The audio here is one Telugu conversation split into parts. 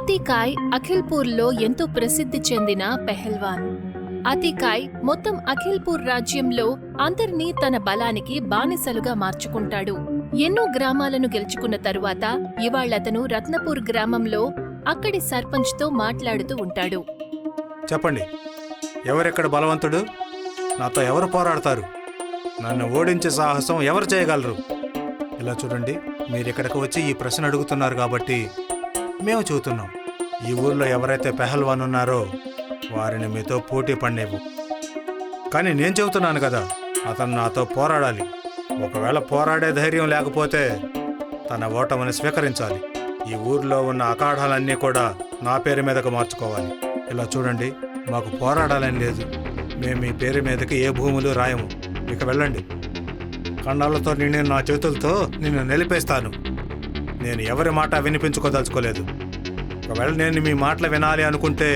అతికాయ్ అఖిల్పూర్లో ఎంతో ప్రసిద్ధి చెందిన పెహల్వాన్. అతికాయ్ మొత్తం అఖిల్పూర్ రాజ్యంలో అందరినీ తన బలానికి బానిసలుగా మార్చుకుంటాడు. ఎన్నో గ్రామాలను గెలుచుకున్న తరువాత ఇవాళ్ళతను రత్నపూర్ గ్రామంలో అక్కడి సర్పంచ్తో మాట్లాడుతూ ఉంటాడు. చెప్పండి. ఎవరెక్కడ బలవంతుడు? నాతో ఎవరు పోరాడతారు? నన్ను ఓడించే సాహసం ఎవరు చేయగలరు? ఇలా చూడండి మీరు ఇక్కడికి వచ్చి ఈ ప్రశ్న అడుగుతున్నారు కాబట్టి మేము చూస్తున్నాం ఈ ఊర్లో ఎవరైతే పెహల్వాన్ ఉన్నారో వారిని మీతో పోటీ పడేవు కానీ నేను చెబుతున్నాను కదా అతను నాతో పోరాడాలి. ఒకవేళ పోరాడే ధైర్యం లేకపోతే తన ఓటమిని స్వీకరించాలి. ఈ ఊర్లో ఉన్న అఖాడాలన్నీ కూడా నా పేరు మీదకు మార్చుకోవాలి. ఇలా చూడండి మాకు పోరాడాలని లేదు. మేము మీ పేరు మీదకి ఏ భూములు రాయము. ఇక వెళ్ళండి. కండాలతో నిండిన నా చేతులతో నిన్ను నిలిపేస్తాను. నేను ఎవరి మాట వినిపించుకోదలుచుకోలేదు. ఒకవేళ నేను మీ మాటలు వినాలి అనుకుంటే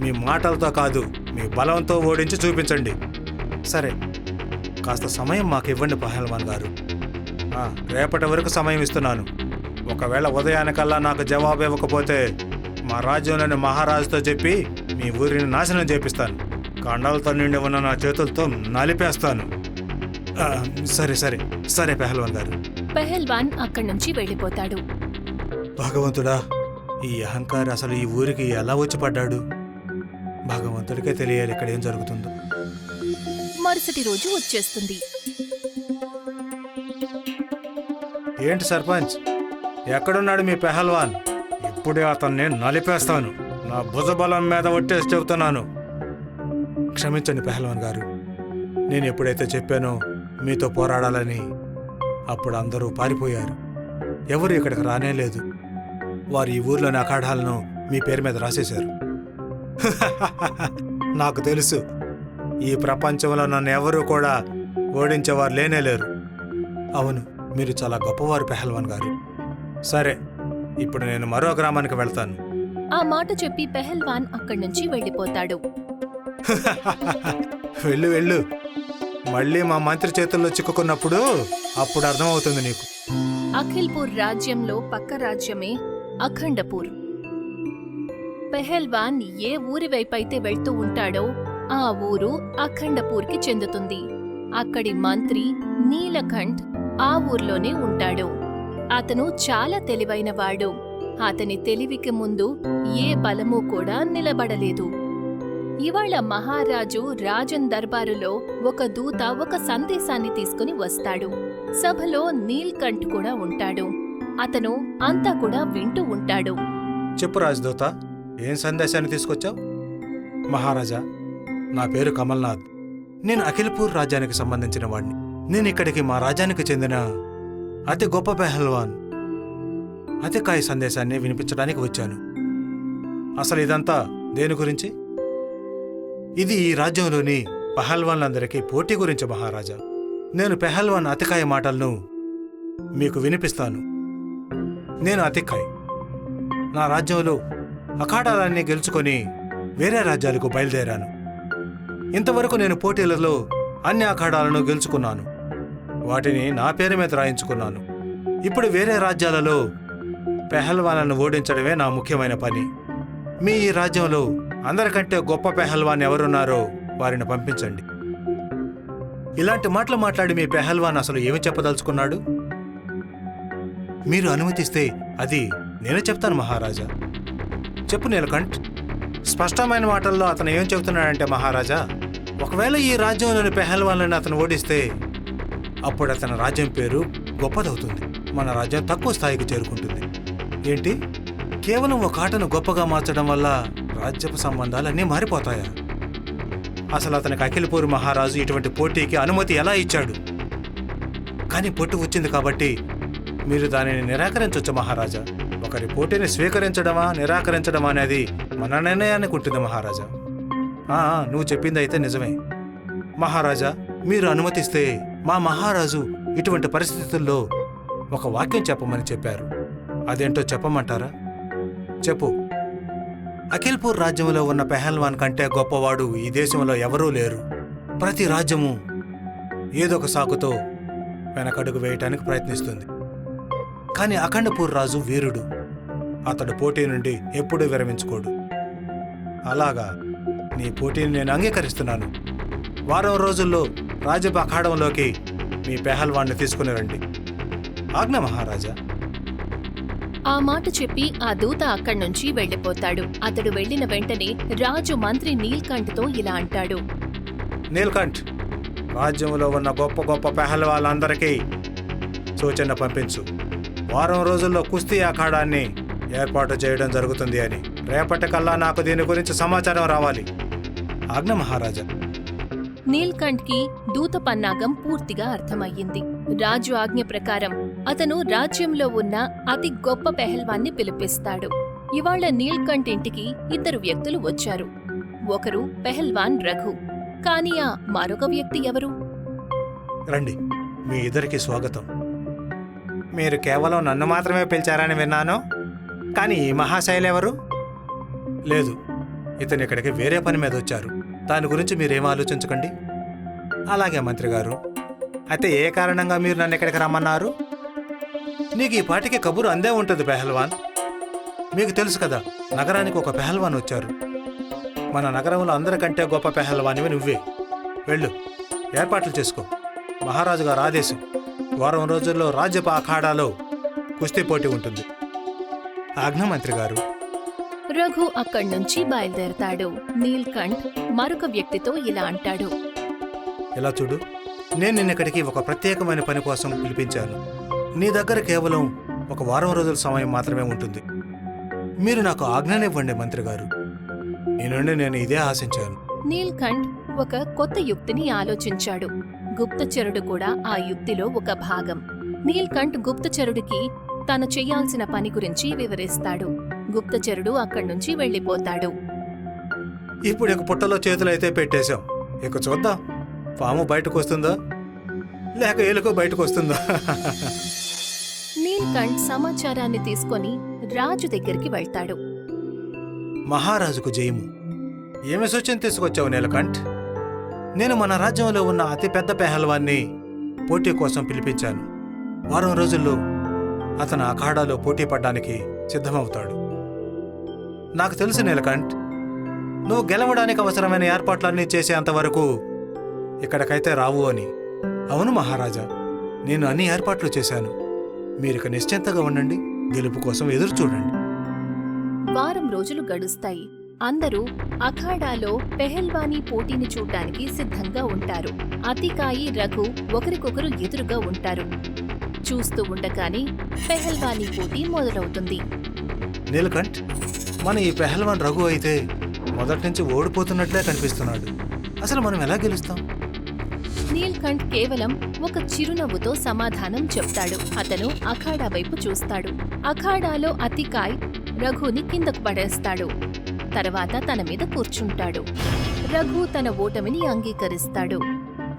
మీ మాటలతో కాదు మీ బలంతో ఓడించి చూపించండి. సరే కాస్త సమయం మాకు ఇవ్వండి పహల్వాన్ గారు. రేపటి వరకు సమయం ఇస్తున్నాను. ఒకవేళ ఉదయానికల్లా నాకు జవాబు ఇవ్వకపోతే మా రాజ్యంలోని మహారాజుతో చెప్పి మీ ఊరిని నాశనం చేపిస్తాను. కండాలతో నిండి ఉన్న నా చేతులతో నలిపేస్తాను. సరే సరే సరే పెహల్వాన్ గారు. పెహల్వాన్ అక్కడి నుంచి వెళ్ళిపోతాడు. భగవంతుడా ఈ అహంకారి అసలు ఈ ఊరికి ఎలా వచ్చి పడ్డాడు? భగవంతుడికే తెలియాలి ఇక్కడ ఏం జరుగుతుందో. మరుసటి రోజు వచ్చేస్తుంది. ఏంటి సర్పంచ్? ఎక్కడున్నాడు మీ పెహల్వాన్? ఇప్పుడే అతన్ని నలిపేస్తాను. నా భుజబలం మీద ఒట్టేసి చెబుతున్నాను. క్షమించండి పెహల్వాన్ గారు. నేను ఎప్పుడైతే చెప్పానో మీతో పోరాడాలని అప్పుడు అందరూ పారిపోయారు. ఎవరు ఇక్కడికి రానే లేదు వారు ఈ ఊర్లోని అఖాడాలను మీ పేరు మీద రాసేశారు. నాకు తెలుసు. ఈ ప్రపంచంలో నన్ను ఎవరూ కూడా ఓడించేవారు లేనే లేరు. అవును మీరు చాలా గొప్పవారు పెహల్వాన్ గారు. సరే ఇప్పుడు నేను మరో గ్రామానికి వెళ్తాను. ఆ మాట చెప్పి పెహల్వాన్ అక్కడి నుంచి వెళ్ళిపోతాడు. వెళ్ళు వెళ్ళు. మళ్ళీ మా మంత్రి చేతుల్లో చిక్కుకున్నప్పుడు అప్పుడు అర్థమవుతుంది నీకు. అఖిల్పూర్ రాజ్యంలో పక్క రాజ్యమే అఖండపూర్. పెహల్వాన్ ఏ ఊరి వైపైతే వెళ్తూ ఉంటాడో ఆ ఊరు అఖండపూర్కి చెందుతుంది. అక్కడి మంత్రి నీలకంఠ్ ఆ ఊర్లోనే ఉంటాడు. అతను చాలా తెలివైనవాడు. అతని తెలివికి ముందు ఏ బలము కూడా నిలబడలేదు. ఇవాళ మహారాజు రాజన్ దర్బారులో ఒక దూత ఒక సందేశాన్ని తీసుకుని వస్తాడు. సభలో నీల్కంఠ్ కూడా ఉంటాడు. అతను అంతా కూడా వింటూ ఉంటాడు. చెప్పు రాజదూత ఏం సందేశాన్ని తీసుకొచ్చావు? మహారాజా నా పేరు కమల్నాథ్. నేను అఖిల్పూర్ రాజ్యానికి సంబంధించిన వాడిని నేను ఇక్కడికి మా రాజ్యానికి చెందిన అతి గొప్ప పెహల్వాన్. అతికాయ సందేశాన్ని వినిపించడానికి వచ్చాను. అసలు ఇదంతా దేని గురించి? ఇది ఈ రాజ్యంలోని పెహల్వాన్లందరికీ పోటీ గురించి మహారాజా. నేను పెహల్వాన్ అతికాయ మాటలను మీకు వినిపిస్తాను. నేను అతికాయ్ నా రాజ్యంలో అఖాడాలన్నీ గెలుచుకొని వేరే రాజ్యాలకు బయలుదేరాను. ఇంతవరకు నేను పోటీలలో అన్ని అఖాడాలను గెలుచుకున్నాను. వాటిని నా పేరు మీద రాయించుకున్నాను. ఇప్పుడు వేరే రాజ్యాలలో పెహల్వాన్లను ఓడించడమే నా ముఖ్యమైన పని. మీ ఈ రాజ్యంలో అందరికంటే గొప్ప పెహల్వాన్ ఎవరున్నారో వారిని పంపించండి. ఇలాంటి మాటలు మాట్లాడి మీ పెహల్వాన్ అసలు ఏమి చెప్పదలుచుకున్నాడు? మీరు అనుమతిస్తే అది నేను చెప్తాను మహారాజా. చెప్పు నీలకంఠ్. స్పష్టమైన మాటల్లో అతను ఏం చెబుతున్నాడంటే మహారాజా ఒకవేళ ఈ రాజ్యంలోని పెహల్వాన్లను అతను ఓడిస్తే అప్పుడు అతని రాజ్యం పేరు గొప్పదవుతుంది. మన రాజ్యం తక్కువ స్థాయికి చేరుకుంటుంది. ఏంటి? కేవలం ఒక ఆటను గొప్పగా మార్చడం వల్ల రాజ్యపు సంబంధాలన్నీ మారిపోతాయా? అసలు అతనికి అఖిలపూర్ మహారాజు ఇటువంటి పోటీకి అనుమతి ఎలా ఇచ్చాడు? కానీ పొట్టు వచ్చింది కాబట్టి మీరు దానిని నిరాకరించవచ్చు మహారాజా. ఒకరి పోటీని స్వీకరించడమా నిరాకరించడమా అనేది మన నిర్ణయానికి ఉంటుంది మహారాజా. నువ్వు చెప్పింది అయితే నిజమే. మహారాజా మీరు అనుమతిస్తే మా మహారాజు ఇటువంటి పరిస్థితుల్లో ఒక వాక్యం చెప్పమని చెప్పారు. అదేంటో చెప్పమంటారా? చెప్పు. అఖిల్పూర్ రాజ్యంలో ఉన్న పెహల్వాన్ కంటే గొప్పవాడు ఈ దేశంలో ఎవరూ లేరు. ప్రతి రాజ్యము ఏదో ఒక సాకుతో వెనకడుగు వేయటానికి ప్రయత్నిస్తుంది. కానీ అఖండపూర్ రాజు వీరుడు. అతడు పోటీ నుండి ఎప్పుడూ విరమించుకోడు. అలాగా నీ పోటీని నేను అంగీకరిస్తున్నాను. వారం రోజుల్లో రాజపు అఖాడంలోకి మీ పెహల్వాన్ని తీసుకుని రండి. ఆజ్ఞ మహారాజా. ఆ మాట చెప్పి ఆ దూత అక్కడి నుంచి వెళ్ళిపోతాడు. అతడు వెళ్ళిన వెంటనే రాజు మంత్రి నీల్కంఠ్తో ఇలా అంటాడు. నీల్కంఠ్ రాజ్యంలో ఉన్న గొప్ప గొప్ప పెహల్వాళ్ళందరికీ సూచన పంపించు. వారం రోజుల్లో కుస్తీ అఖాడాన్ని ఏర్పాటు చేయడం జరుగుతుంది అని. రేపటికల్లా నాకు దీని గురించి సమాచారం రావాలి. ఆజ్ఞ మహారాజా. నీల్కంఠ్కి దూత పన్నాగం పూర్తిగా అర్థమయ్యింది. రాజు ఆజ్ఞ ప్రకారం అతను రాజ్యంలో ఉన్న అతి గొప్ప పెహల్వాన్ని పిలిపిస్తాడు. ఇవాళ నీల్కంఠ్ ఇంటికి ఇద్దరు వ్యక్తులు వచ్చారు. ఒకరు పెహల్వాన్ రఘు. కాని ఆ మరొక వ్యక్తి ఎవరు? రండి. మీ ఇద్దరికి స్వాగతం. మీరు కేవలం నన్ను మాత్రమే పిలిచారని విన్నాను. కానీ ఈ మహాశైలు ఎవరు? లేదు. ఇతను ఇక్కడికి వేరే పని మీద వచ్చారు. దాని గురించి మీరేం ఆలోచించకండి. అలాగే మంత్రి గారు. అయితే ఏ కారణంగా మీరు నన్ను ఇక్కడికి రమ్మన్నారు? నీకు ఈ పాటికి కబురు అందే ఉంటుంది పెహల్వాన్. మీకు తెలుసు కదా నగరానికి ఒక పెహల్వాన్ వచ్చారు. మన నగరంలో అందరికంటే గొప్ప పెహల్వానివి నువ్వే. వెళ్ళు ఏర్పాట్లు చేసుకో. మహారాజు గారు ఆదేశం. వారం రోజుల్లో రాజ్యప అఖాడాలో కుస్తీ పోటీ ఉంటుంది. ఆజ్ఞ మంత్రి గారు. రఘు అక్కడి నుంచి బయలుదేరతాడు. నీల్కంఠ్ మరొక వ్యక్తితో ఇలా అంటాడు. ఇలా చూడు నేను నిన్న ఇక్కడికి ఒక ప్రత్యేకమైన పని కోసం పిలిపించాను. నీ దగ్గర కేవలం ఒక వారం రోజుల సమయం మాత్రమే ఉంటుంది. మీరు నాకు ఆజ్ఞనివ్వండి మంత్రి గారు. నుండి నేను ఇదే ఆశించాను. నీల్కంఠ్ ఒక కొత్త యుక్తిని ఆలోచించాడు. గుప్తచరుడు కూడా ఆ యుక్తిలో ఒక భాగం. నీల్కంఠ్ గుప్తచరుడికి తను చెయ్యాల్సిన పని గురించి వివరిస్తాడు. గుప్తచరుడు అక్కడి నుంచి వెళ్ళిపోతాడు. ఇప్పుడు ఇక పుట్టలో చేతులైతే పెట్టేశాం. ఇక చూద్దాం. పాము బయటకు వస్తుందా? లేక ఎలుక బయటకు వస్తుందా? నీల్కంఠ్ సమాచారాన్ని తీసుకొని రాజు దగ్గరికి వెళ్తాడు. మహారాజుకు జయము. ఏమి సూచన తీసుకొచ్చావు నీలకంఠ్? నేను మన రాజ్యంలో ఉన్న అతిపెద్ద పెహల్వాన్ని పోటీ కోసం పిలిపించాను. వారం రోజుల్లో అతను అఖాడాలో పోటీ పడ్డానికి సిద్ధమవుతాడు. నాకు తెలుసు నీలకంఠ్ నువ్వు గెలవడానికి అవసరమైన ఏర్పాట్లన్నీ చేసేంతవరకు ఇక్కడికైతే రావు అని. అవును మహారాజా నేను అన్ని ఏర్పాట్లు చేశాను. మీరిక నిశ్చింతగా ఉండండి గెలుపు కోసం ఎదురు చూడండి వారం రోజులు గడుస్తాయి. అందరూ అఖాడాలో పెహల్వానీ పోటీని చూడ్డానికి సిద్ధంగా ఉంటారు. అతికాయి రఘు ఒకరికొకరు ఎదురుగా ఉంటారు. చూస్తూ ఉండగానే పెహల్వానీ పోటీ మొదలవుతుంది. నీలకంఠ్ మన ఈ పెహల్వాన్ రఘు అయితే మొదటి నుంచి ఓడిపోతున్నట్లే కనిపిస్తున్నాడు. అసలు మనం ఎలా గెలుస్తాం? నీల్కంఠ్ కేవలం ఒక చిరునవ్వుతో సమాధానం చెప్తాడు. అతను అఖాడా వైపు చూస్తాడు. అఖాడాలో అతికాయ్ రఘుని కిందకు పడేస్తాడు. తర్వాత తన మీద కూర్చుంటాడు. రఘు తన ఓటమిని అంగీకరిస్తాడు.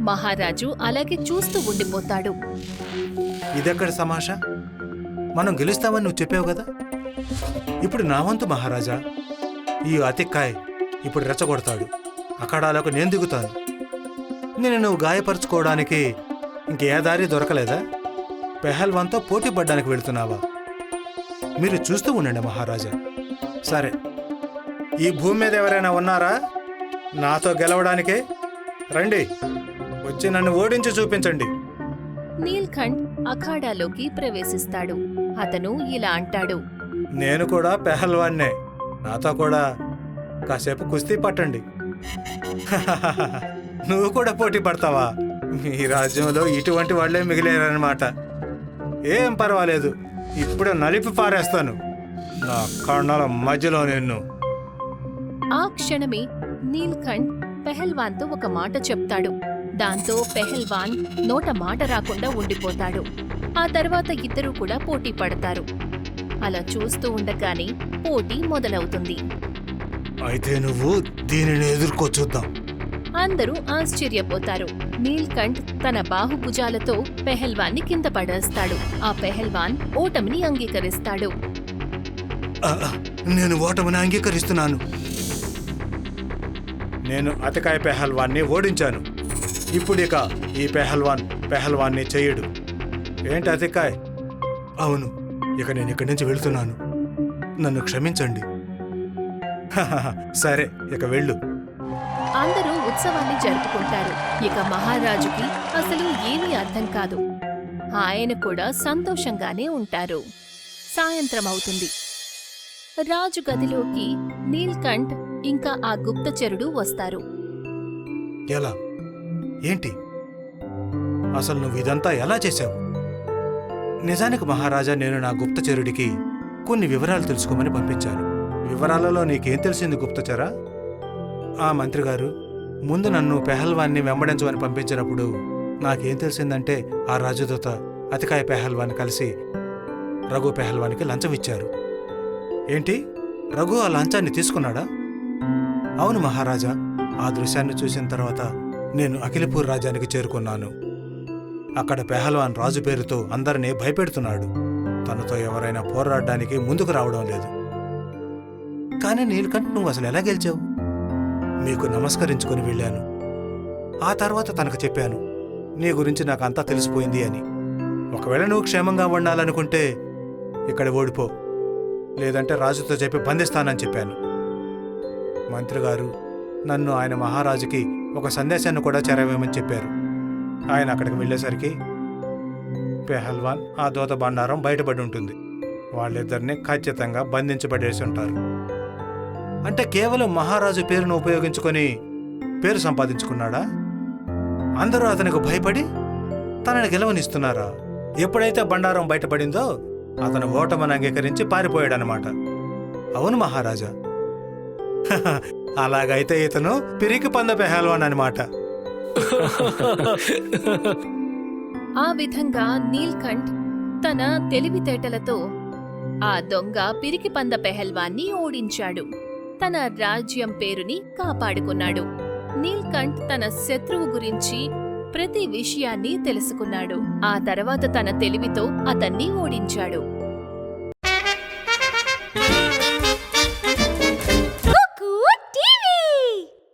మహారాజు అలాగే చూస్తూ ఉండిపోతాడు. ఇదెక్కడ సమాషా? మనం గెలుస్తామని నువ్వు చెప్పావు కదా? ఇప్పుడు నా వంతు మహారాజా. ఈ అతిక్కాయ్ ఇప్పుడు రెచ్చగొడతాడు. అఖాడాలకు నేను దిగుతాను. నేను నువ్వు గాయపరుచుకోవడానికి ఇంకే దారి దొరకలేదా? పెహల్వాన్తో పోటీ పడ్డానికి వెళ్తున్నావా? మీరు చూస్తూ ఉండండి మహారాజా. సరే. ఈ భూమి మీద ఎవరైనా ఉన్నారా? నాతో గెలవడానికే? రండి. వచ్చి నన్ను ఓడించి చూపించండి. నీల్కంఠ్ అఖాడాలోకి ప్రవేశిస్తాడు. అతను ఇలా అంటాడు. నేను కూడా పెహల్వాన్నే. నాతో కూడా కాసేపు కుస్తీ పట్టండి. నువ్వు కూడా పోటీ పడతావా? మీ రాజ్యంలో ఇటువంటి వాళ్ళే మిగిలేరన్నమాట. ఏం పర్వాలేదు. ఇప్పుడు నలిపి పారేస్తాను. నా కళ్ళల మధ్యలో నిన్ను. ఆ క్షణమే నీల్కంఠ్ పెహల్వాన్తో ఒక మాట చెప్తాడు. దాంతో పెహల్వాన్ నోట మాట రాకుండా ఉండిపోతాడు. ఆ తర్వాత ఇద్దరూ కూడా పోటీ పడతారు. అలా చూస్తూ ఉండగానే పోటీ మొదలవుతుంది. అయితే నువ్వు దీనిని ఎదుర్కో చూద్దాం. అందరూ ఆశ్చర్యపోతారు. నీల్కంఠ్ తన బాహుభుజాలతో పెహల్వాన్ని కింద పడేస్తాడు. ఆ పెహల్వాన్ ఓటమిని అంగీకరిస్తాడు. నేను ఓటమిని అంగీకరిస్తున్నాను. నేను అతికాయ పెహల్వాన్ని ఓడించాను. ఇప్పుడు ఇక ఈ పెహల్వాన్ పెహల్వాన్ని చెయ్యడు ఏంటి అతికాయ్? అవును ఇక నేను ఇక్కడి నుంచి వెళ్తున్నాను. నన్ను క్షమించండి. సరే ఇక వెళ్ళు. అందరూ ఉత్సవాన్ని జరుపుకుంటారు. ఇక మహారాజుకి అసలు ఏమీ అర్థం కాదు. ఆయన కూడా సంతోషంగానే ఉంటారు. సాయంత్రం అవుతుంది రాజు గదిలోకి నీల్కంఠ్ ఇంకా ఆ గుప్తచరుడు వస్తారు. ఎలా? ఏంటి? అసలు నువ్వు ఇదంతా ఎలా చేశావు? నిజానికి మహారాజా నేను నా గుప్తచరుడికి కొన్ని వివరాలు తెలుసుకోమని పంపించాను. వివరాలలో నీకేం తెలిసింది గుప్తచరా? ఆ మంత్రి గారు ముందు నన్ను పెహల్వాన్ని వెంబడించమని పంపించినప్పుడు నాకేం తెలిసిందంటే ఆ రాజదూత అతికాయ పెహల్వాన్ కలిసి రఘు పెహల్వానికి లంచం ఇచ్చారు. ఏంటి? రఘు ఆ లంచాన్ని తీసుకున్నాడా? అవును మహారాజా ఆ దృశ్యాన్ని చూసిన తర్వాత నేను అఖిలపూర్ రాజ్యానికి చేరుకున్నాను. అక్కడ పెహల్వాన్ రాజు పేరుతో అందరినీ భయపెడుతున్నాడు. తనతో ఎవరైనా పోరాడడానికి ముందుకు రావడం లేదు. కానీ నీలకంఠ నువ్వు అసలు ఎలా గెలిచావు? మీకు నమస్కరించుకుని వెళ్ళాను. ఆ తర్వాత తనకు చెప్పాను నీ గురించి నాకు అంతా తెలిసిపోయింది అని. ఒకవేళ నువ్వు క్షేమంగా ఉండాలనుకుంటే ఇక్కడ ఓడిపో. లేదంటే రాజుతో చెప్పి బంధిస్తానని చెప్పాను. మంత్రి గారు నన్ను ఆయన మహారాజుకి ఒక సందేశాన్ని కూడా చేరవేయమని చెప్పారు. ఆయన అక్కడికి వెళ్ళేసరికి పెహల్వాన్ ఆ దోత బండారం బయటపడి ఉంటుంది. వాళ్ళిద్దరిని ఖచ్చితంగా బంధించబడేసి ఉంటారు. అంటే కేవలం మహారాజు పేరును ఉపయోగించుకొని పేరు సంపాదించుకున్నాడా? అందరూ అతనికి భయపడి తనని గెలవనిస్తున్నారా? ఎప్పుడైతే బండారం బయటపడిందో అతను ఓటమని అంగీకరించి పారిపోయాడనమాట అవును మహారాజా అలాగైతే ఇతను పిరికి పంద పెహల్వాన్ అనమాట ఆ విధంగా నీల్కంఠ్ తన తెలివితేటలతో ఆ దొంగ పిరికిపంద పెహల్వాన్ని ఓడించాడు. తన రాజ్యం పేరుని కాపాడుకున్నాడు. నీల్కంఠ్ తన శత్రువు గురించి ప్రతి విషయాన్ని తెలుసుకున్నాడు. ఆ తర్వాత తన తెలివితో అతన్ని ఓడించాడు.